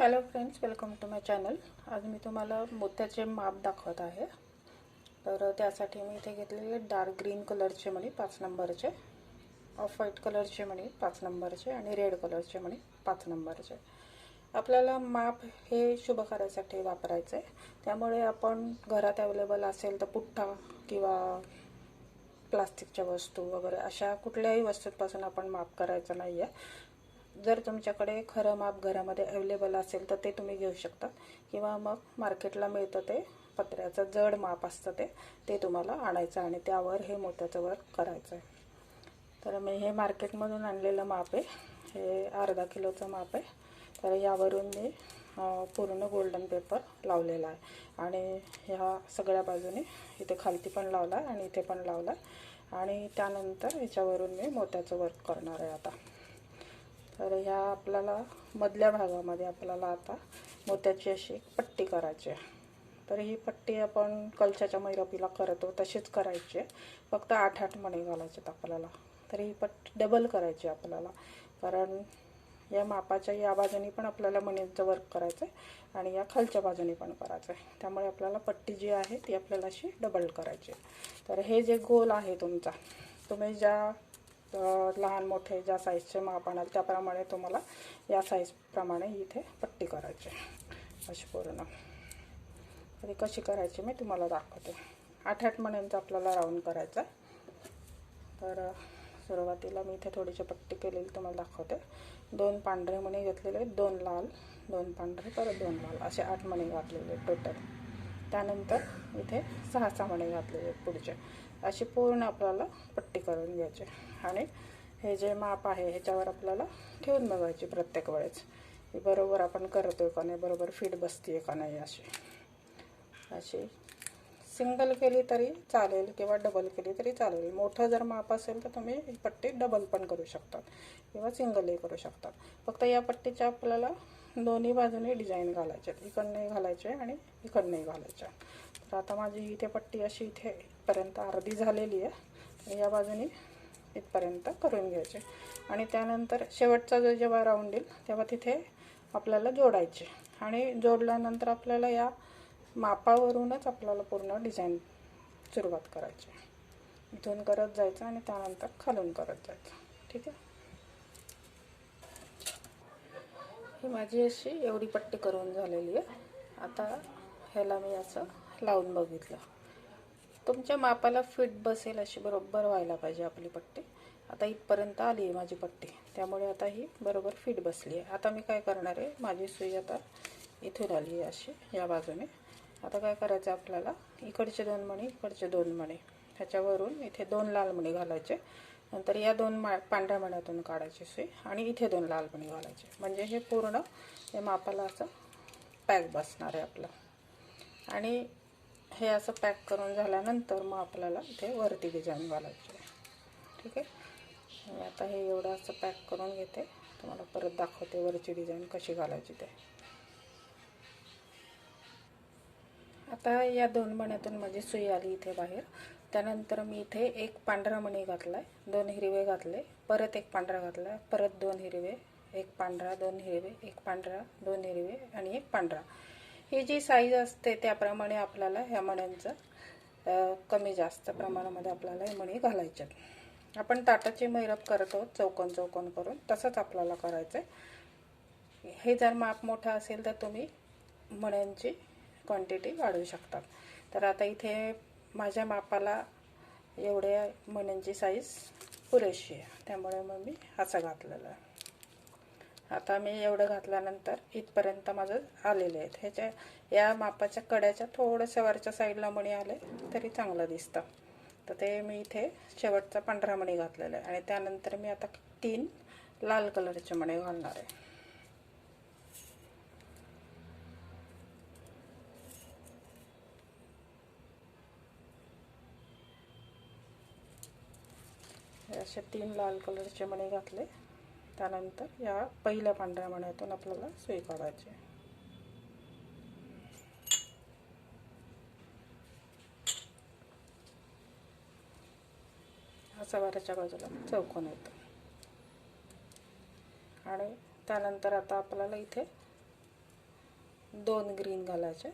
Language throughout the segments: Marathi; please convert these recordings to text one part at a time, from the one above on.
Hello friends welcome to my channel आज मी तुम्हाला मोत्याचे माप दाखवत आहे. तर त्यासाठी मी इथे घेतलेले डार्क ग्रीन कलरचे मणी पाच नंबरचे ऑफ व्हाईट कलरचे मणी पाच नंबरचे आणि रेड कलरचे मणी पाच नंबरचे. आपल्याला माप हे शुभ कार्यासाठी वापरायचं. आहे त्यामुळे आपण घरात अवेलेबल असेल तर पुठ्ठा किंवा प्लास्टिकच्या वस्तू वगैरे अशा कुठल्याही वस्तूंपासून आपण माप करायचं नाही आहे जर तुमच्याकडे खरं माप घरामध्ये अवेलेबल असेल तर ते तुम्ही घेऊ शकता. किंवा मग मार्केटला मिळतं ते पत्र्याचं जड माप असतं ते ते तुम्हाला आणायचं आणि त्यावर हे मोत्याचं वर्क करायचं आहे. तर मी हे मार्केटमधून आणलेलं माप आहे. हे अर्धा किलोचं माप आहे. तर यावरून मी पूर्ण गोल्डन पेपर लावलेला आहे. आणि ह्या सगळ्या बाजूने इथे खालती पण लावला आहे आणि इथे पण लावला. आहे आणि त्यानंतर याच्यावरून मी मोत्याचं वर्क करणार आहे आता. तर ह्या आपल्याला मधल्या भागामध्ये आपल्याला आता मोत्याची अशी एक पट्टी करायची आहे. तर ही पट्टी आपण कलशाच्या मैरपीला करतो तशीच करायची आहे. फक्त आठ आठ मणी घालायचे आपल्याला. तर ही पट्टी डबल करायची आपल्याला. कारण या मापाच्या या बाजूनी पण आपल्याला मणींचं वर्क करायचं आहे आणि या खालच्या बाजूनी पण करायचं आहे त्यामुळे आपल्याला पट्टी जी आहे ती आपल्याला अशी डबल करायची आहे. तर हे जे गोल आहे तुमचा तुम्ही ज्या लहान मोठे ज्या साईजचे माप आणाल त्याप्रमाणे तुम्हाला या साईजप्रमाणे इथे पट्टी करायची आहे. अशी पूर्ण. तरी कशी करायची मी तुम्हाला दाखवते. आठ आठ मण्यांचा आपल्याला राऊंड करायचा आहे. तर सुरुवातीला मी इथे थोडीशी पट्टी केलेली तुम्हाला दाखवते. दोन पांढरे मणी घेतलेले आहेत, दोन लाल दोन पांढरे परत दोन लाल. असे आठ मणी घातलेले टोटल त्यानंतर इथे सहा सहा मणी घातलेले आहेत पुढचे. अशी पूर्ण आपल्याला पट्टी करून घ्यायची. आणि हे जे माप आहे ह्याच्यावर आपल्याला ठेवून बघायची प्रत्येक वेळेस. की बरोबर आपण करतोय का नाही बरोबर फिट बसते का नाही अशी. अशी सिंगल केली तरी चालेल किंवा डबल केली तरी चालेल. मोठं जर माप असेल तर तुम्ही ही पट्टी डबल पण करू शकतात किंवा सिंगलही करू शकतात. फक्त या पट्टीच्या आपल्याला दोन्ही बाजूने डिझाईन घालायचे इकडनंही घालायचे आणि इकडनंही घालायच्या तर आता माझी इथे पट्टी अशी इथे इथपर्यंत अर्धी झालेली आहे. या बाजूने इथपर्यंत करून घ्यायचे. आणि त्यानंतर शेवटचा जो जेव्हा राऊंड येईल तेव्हा तिथे आपल्याला जोडायचे. आणि जोडल्यानंतर आपल्याला या मापावरूनच आपल्याला पूर्ण डिझाईन सुरुवात करायची. इथून करत जायचं आणि त्यानंतर खालून करत जायचं. ठीक आहे? ही माझी अशी एवढी पट्टी करून झालेली आहे. आता ह्याला मी असं लावून बघितलं. तुमच्या मापाला फिट बसेल अशी बरोबर व्हायला पाहिजे आपली पट्टी. आता इथपर्यंत आली आहे माझी पट्टी. त्यामुळे आता ही बरोबर फिट बसली आहे. आता मी काय करणार आहे? माझी सुई आता इथून आली आहे अशी या बाजूने. आता काय करायचं आपल्याला? इकडचे दोन मणी इकडचे दोन मणी. ह्याच्यावरून इथे दोन लाल मणी घालायचे. नंतर या दोन मा पांढऱ्या मण्यातून काढायची सुई आणि इथे दोन लाल मणी घालायचे. म्हणजे हे पूर्ण हे मापाला असं पॅक बसणार आहे आपलं. आणि हे असं पॅक करून झाल्यानंतर मग आपल्याला इथे वरती डिझाईन घालायची ठीक आहे? मी आता हे एवढं असं पॅक करून घेते. तुम्हाला परत दाखवते वरची डिझाईन कशी घालायची ते. आता या दोन मण्यातून माझी सुई आली इथे बाहेर. त्यानंतर मी इथे एक पांढरा मणी घातला आहे दोन हिरवे घातले परत एक पांढरा घातला परत दोन हिरवे एक पांढरा दोन हिरवे एक पांढरा दोन हिरवे आणि एक पांढरा. ही जी साईज असते त्याप्रमाणे आपल्याला ह्या मण्यांचं कमी जास्त प्रमाणामध्ये आपल्याला हे मणी घालायच्यात आपण ताटाची मैरप करत आहोत चौकोन चौकोन करून तसंच आपल्याला करायचं आहे हे जर माप मोठं असेल तर तुम्ही मण्यांची क्वांटिटी वाढवू शकतात तर आता इथे माझ्या मापाला एवढ्या मण्यांची साईज पुरेशी आहे. त्यामुळे मग मी असं घातलेलं आहे. आता मी एवढं घातल्यानंतर इथपर्यंत माझं आलेले आहेत. ह्याच्या या मापाच्या कड्याच्या थोडंसं वरच्या साईडला मणी आले तरी चांगलं दिसतं. तर ते मी इथे शेवटचा पांढरा मणी घातलेला आहे. आणि त्यानंतर मी आता तीन लाल कलरचे मणी घालणार आहे. असे तीन लाल कलरचे मणी घातले. त्यानंतर या पहिल्या पांढऱ्या मण्यातून आपल्याला सुई काढायची हा सवाराच्या बाजूला चौकोन येतो. आणि त्यानंतर आता आपल्याला इथे दोन ग्रीन घालायचे.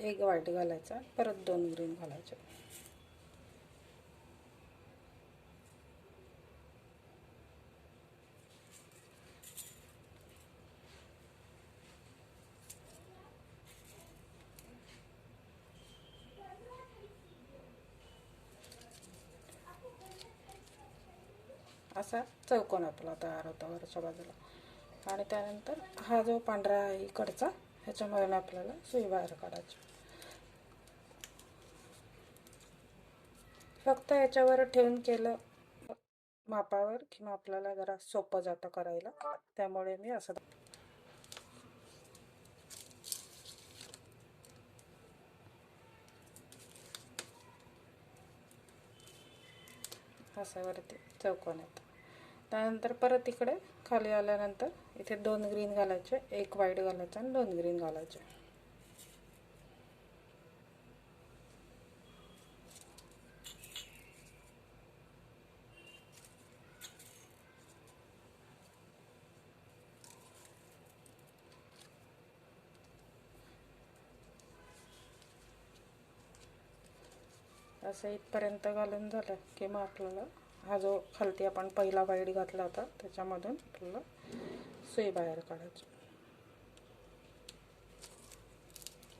एक व्हाईट घालायचा परत दोन ग्रीन घालायचे. असा चौकोन आपला तयार होता वरच्या बाजूला. आणि त्यानंतर हा जो पांढरा इकडचा ह्याच्यामधून आपल्याला सुई बाहेर काढायची. फक्त याच्यावर ठेवून केलं मापावर किंवा आपल्याला जरा सोपं जातं करायला. त्यामुळे मी असं असं वरती चौकोन येतं. त्यानंतर परत इकडे खाली आल्यानंतर इथे दोन ग्रीन घालायचे एक व्हाईट घालायचं आणि दोन ग्रीन घालायचे. असं इथपर्यंत घालून झालं की मग आपल्याला हा जो खालती आपण पहिला वाईट घातला होता त्याच्यामधून आपल्याला सुई बाहेर काढायची.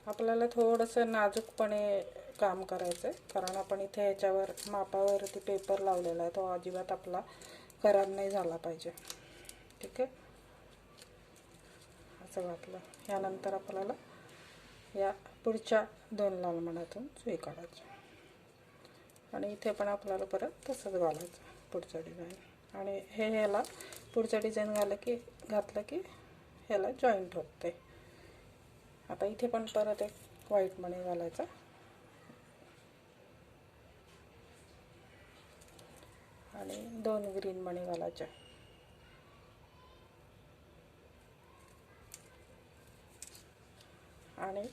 आपल्याला थोडंसं नाजूकपणे काम करायचं आहे कारण आपण इथे याच्यावर मापावरती पेपर लावलेला आहे तो अजिबात आपला खराब नाही झाला पाहिजे. ठीक आहे? असं घातलं यानंतर आपल्याला या पुढच्या दोन लाल मण्यातून सुई काढायची. आणि इथे पण आपल्याला परत तसंच घालायचं पुढचं डिझाईन आणि हे ह्याला पुढचं डिझाईन घालं की घातलं की ह्याला जॉईंट होते आता इथे पण परत एक व्हाईट मणी घालायचा. आणि दोन ग्रीन मणी घालायच्या आणि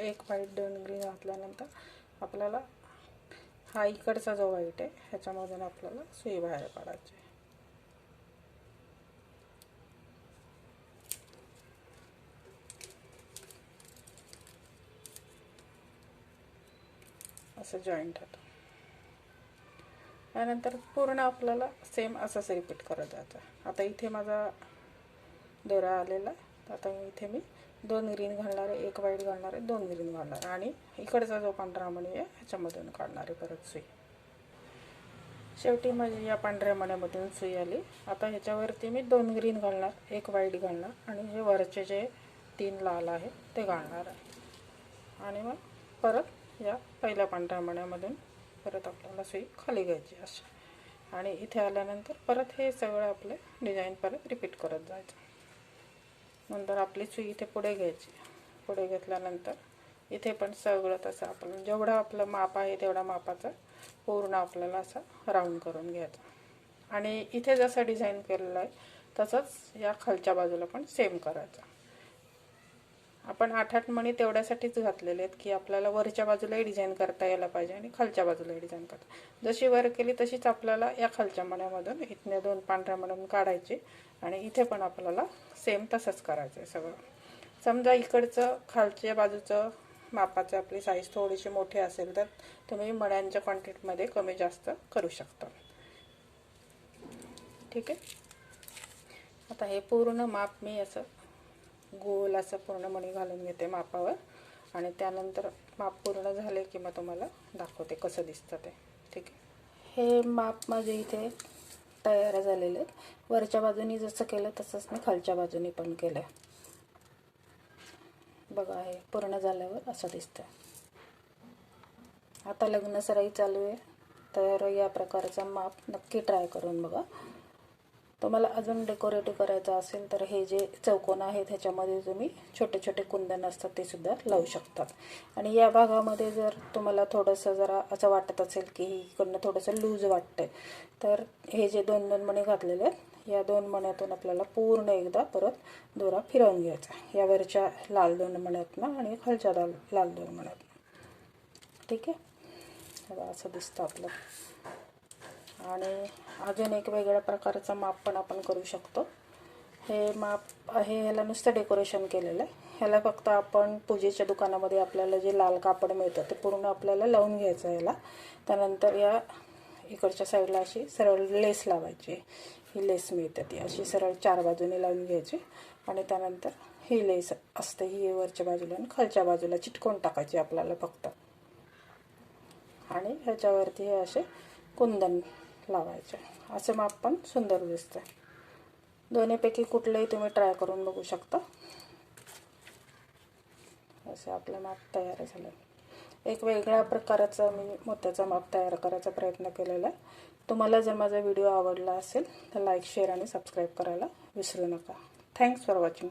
एक व्हाईट दोन ग्रीन घातल्यानंतर आपल्याला हा इकडचा जो वाईट आहे ह्याच्यामधून आपल्याला सुई बाहेर काढायची आहे. असं जॉईंट होतं. त्यानंतर पूर्ण आपल्याला सेम असंच रिपीट करत जायचं आता इथे माझा दोरा आलेला आहे. आता मी इथे मी दोन ग्रीन घालणार आहे एक व्हाईट घालणार आहे दोन ग्रीन घालणार आहे. आणि इकडचा जो पांढरा मणी आहे ह्याच्यामधून काढणार आहे परत सुई. शेवटी माझी या पांढऱ्या मण्यामधून सुई आली. आता ह्याच्यावरती मी दोन ग्रीन घालणार एक व्हाईट घालणार. आणि हे वरचे जे तीन लाल आहे ते घालणार आहे. आणि मग परत या पहिल्या पांढऱ्या मण्यामधून परत आपल्याला सुई खाली घ्यायची अशी. आणि इथे आल्यानंतर परत हे सगळं आपले डिझाईन परत रिपीट करत जायचं. नंतर आपली सुई इथे पुढे घ्यायची. पुढे घेतल्यानंतर इथे पण सगळं तसं आपण जेवढं आपलं माप आहे तेवढा मापाचं पूर्ण आपल्याला असं राऊंड करून घ्यायचं. आणि इथे जसं डिझाईन केलेलं आहे तसंच या खालच्या बाजूला पण सेम करायचं. आपण आठ आठ मणी तेवढ्यासाठीच घातलेले आहेत की आपल्याला वरच्या बाजूलाही डिझाईन करता यायला पाहिजे आणि खालच्या बाजूलाही डिझाईन करता. जशी वर केली तशीच आपल्याला या खालच्या मण्यामधून इथने दोन पांढऱ्या मण्यामधून काढायची. आणि इथे पण आपल्याला सेम तसंच करायचं आहे सगळं. समजा इकडचं खालच्या बाजूचं मापाचं आपली साईज थोडीशी मोठी असेल तर तुम्ही मण्यांच्या क्वांटिटीमध्ये कमी जास्त करू शकता. ठीक आहे? आता हे पूर्ण माप मी असं गोल असं पूर्ण मणी घालून घेते मापावर. आणि त्यानंतर माप पूर्ण झाले की मग तुम्हाला दाखवते कसं दिसतं ते. ठीक आहे? हे माप माझे इथे तयार झालेले आहेत. वरच्या बाजूनी जसं केलं तसंच मी खालच्या बाजूनी पण केलं बघा हे पूर्ण झाल्यावर असं दिसतं आता लग्न सराई चालू आहे. तर या प्रकारचा माप नक्की ट्राय करून बघा. तुम्हाला अजून डेकोरेटिव्ह करायचं असेल तर हे जे चौकोन आहेत ह्याच्यामध्ये तुम्ही छोटे छोटे कुंदन असतात ते सुद्धा लावू शकतात. आणि या भागामध्ये जर तुम्हाला थोडंसं जरा असं वाटत असेल की इकडनं थोडंसं लूज वाटतंय तर हे जे दोन दोन मणे घातलेले आहेत या दोन मण्यातून आपल्याला पूर्ण एकदा परत दोरा फिरवून घ्यायचा. यावरच्या लाल दोन मण्यातनं आणि खालच्या लाल लाल दोन मण्यातनं. ठीक आहे? असं दिसतं आपलं. आणि अजून एक वेगळ्या प्रकारचं माप पण आपण करू शकतो. हे माप हे ह्याला नुसतं डेकोरेशन केलेलं आहे. ह्याला फक्त आपण पूजेच्या दुकानामध्ये आपल्याला जे लाल कापड मिळतं ते पूर्ण आपल्याला लावून घ्यायचं ह्याला. याला त्यानंतर या इकडच्या साईडला अशी सरळ लेस लावायची. ही लेस मिळते ती. अशी सरळ चार बाजूने लावून घ्यायची. आणि त्यानंतर ही लेस असते ही वरच्या बाजूला आणि खालच्या बाजूला चिटकून टाकायची आपल्याला फक्त. आणि ह्याच्यावरती हे असे कुंदन लावायचे. असे माप पण सुंदर दिसतं. दोन्हीपैकी कुठलंही तुम्ही ट्राय करून बघू शकता. असे आपलं माप तयार झालं. एक वेगळ्या प्रकाराचा मी मोत्याचा माप तयार करायचा प्रयत्न केलेला आहे. तुम्हाला जर माझा व्हिडिओ आवडला असेल तर लाईक शेअर आणि सबस्क्राईब करायला विसरू नका. Thanks for watching